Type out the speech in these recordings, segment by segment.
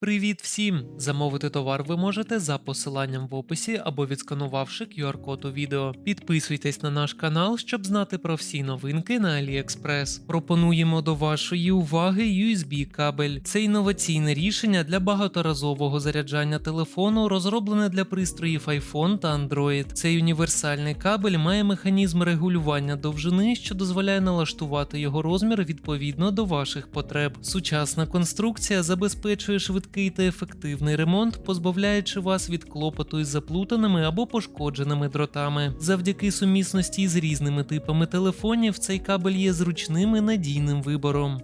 Привіт всім! Замовити товар ви можете за посиланням в описі або відсканувавши QR-код у відео. Підписуйтесь на наш канал, щоб знати про всі новинки на AliExpress. Пропонуємо до вашої уваги USB кабель. Це інноваційне рішення для багаторазового заряджання телефону, розроблене для пристроїв iPhone та Android. Цей універсальний кабель має механізм регулювання довжини, що дозволяє налаштувати його розмір відповідно до ваших потреб. Сучасна конструкція забезпечує швидкий та ефективний ремонт, позбавляючи вас від клопоту із заплутаними або пошкодженими дротами. Завдяки сумісності з різними типами телефонів, цей кабель є зручним і надійним вибором.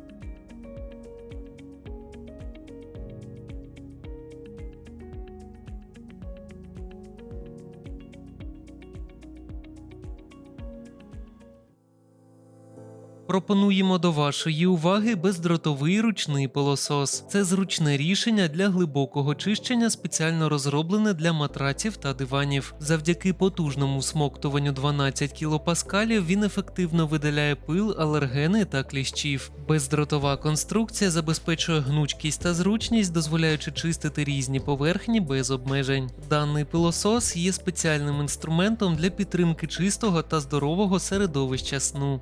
Пропонуємо до вашої уваги бездротовий ручний пилосос. Це зручне рішення для глибокого чищення, спеціально розроблене для матраців та диванів. Завдяки потужному смоктуванню 12 кПа він ефективно видаляє пил, алергени та кліщів. Бездротова конструкція забезпечує гнучкість та зручність, дозволяючи чистити різні поверхні без обмежень. Даний пилосос є спеціальним інструментом для підтримки чистого та здорового середовища сну.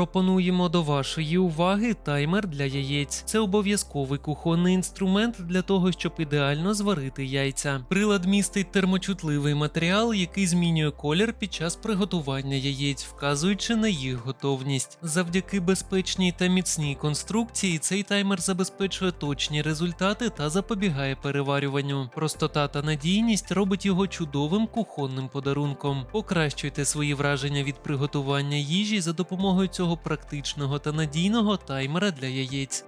Пропонуємо до вашої уваги таймер для яєць. Це обов'язковий кухонний інструмент для того, щоб ідеально зварити яйця. Прилад містить термочутливий матеріал, який змінює колір під час приготування яєць, вказуючи на їх готовність. Завдяки безпечній та міцній конструкції цей таймер забезпечує точні результати та запобігає переварюванню. Простота та надійність робить його чудовим кухонним подарунком. Покращуйте свої враження від приготування їжі за допомогою цього практичного та надійного таймера для яєць.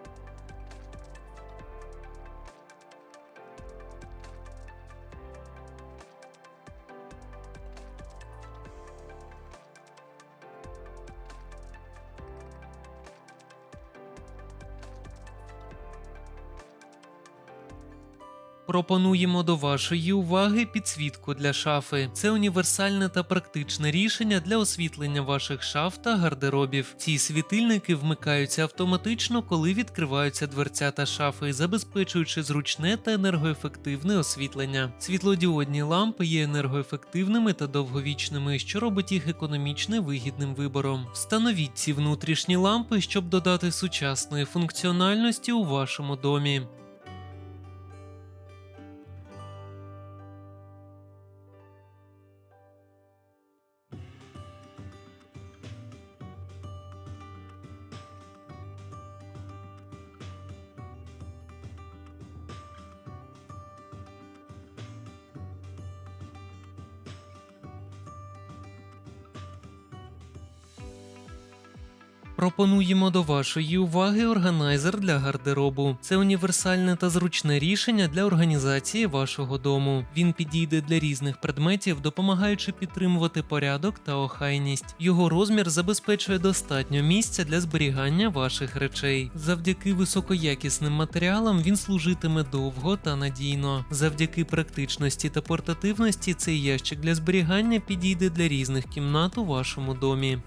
Пропонуємо до вашої уваги підсвітку для шафи. Це універсальне та практичне рішення для освітлення ваших шаф та гардеробів. Ці світильники вмикаються автоматично, коли відкриваються дверця та шафи, забезпечуючи зручне та енергоефективне освітлення. Світлодіодні лампи є енергоефективними та довговічними, що робить їх економічно вигідним вибором. Встановіть ці внутрішні лампи, щоб додати сучасної функціональності у вашому домі. Пропонуємо до вашої уваги органайзер для гардеробу. Це універсальне та зручне рішення для організації вашого дому. Він підійде для різних предметів, допомагаючи підтримувати порядок та охайність. Його розмір забезпечує достатньо місця для зберігання ваших речей. Завдяки високоякісним матеріалам він служитиме довго та надійно. Завдяки практичності та портативності цей ящик для зберігання підійде для різних кімнат у вашому домі.